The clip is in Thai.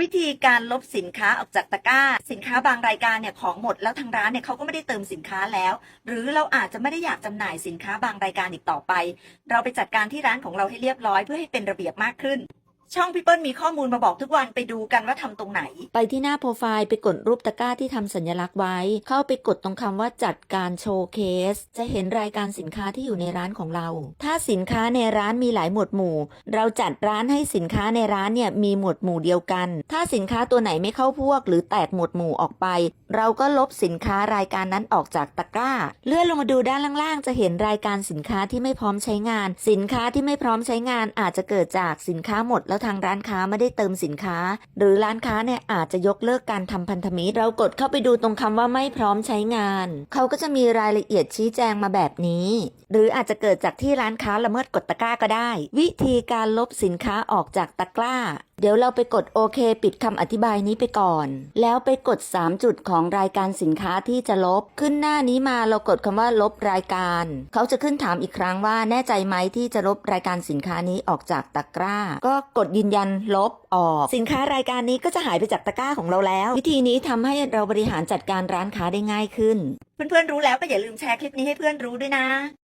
วิธีการลบสินค้าออกจากตะกร้า สินค้าบางรายการเนี่ยของหมดแล้วทางร้านเนี่ยเขาก็ไม่ได้เติมสินค้าแล้ว หรือเราอาจจะไม่ได้อยากจำหน่ายสินค้าบางรายการอีกต่อไป เราไปจัดการที่ร้านของเราให้เรียบร้อยเพื่อให้เป็นระเบียบมากขึ้น ช่องพี่เปิ้ลมีข้อมูลมาบอกทุกวันไปดูกันว่าทำตรงไหน ไปที่หน้าโปรไฟล์ไปกดรูปตะกร้าที่ทำสัญลักษณ์ไว้ เข้าไปกดตรงคำว่าจัดการโชว์เคส จะเห็นรายการสินค้าที่อยู่ในร้านของเรา ถ้าสินค้าในร้านมีหลายหมวดหมู่ เราจัดร้านให้สินค้าในร้านเนี่ยมีหมวดหมู่เดียวกัน ถ้าสินค้าตัวไหนไม่เข้าพวก หรือแตกหมวดหมู่ออกไป เราก็ลบสินค้ารายการนั้นออกจากตะกร้า เลื่อนลงมาดูด้านล่างๆ จะเห็นรายการสินค้าที่ไม่พร้อมใช้งาน สินค้าที่ไม่พร้อมใช้งานอาจจะเกิดจากสินค้าหมดแล้วทางร้านค้าไม่ได้เติมสินค้า หรือร้านค้าเนี่ยอาจจะยกเลิกการทำพันธมิตร เรากดเข้าไปดูตรงคำว่าไม่พร้อมใช้งาน เขาก็จะมีรายละเอียดชี้แจงมาแบบนี้ หรืออาจจะเกิดจากที่ร้านค้าละเมิดกฎตะกร้าก็ได้ วิธีการลบสินค้าออกจากตะกร้า เดี๋ยวเราไปกดโอเค ปิดคำอธิบายนี้ไปก่อน แล้วไปกด 3 จุดของรายการสินค้าที่จะลบ ขึ้นหน้านี้มาเรากดคำว่าลบรายการ เขาจะขึ้นถามอีกครั้งว่าแน่ใจไหมที่จะลบรายการสินค้านี้ออกจากตะกร้า ก็กดยืนยันลบออก สินค้ารายการนี้ก็จะหายไปจากตะกร้าของเราแล้ว วิธีนี้ทำให้เราบริหารจัดการร้านค้าได้ง่ายขึ้น เพื่อนๆรู้แล้วก็อย่าลืมแชร์คลิปนี้ให้เพื่อนรู้ด้วยนะ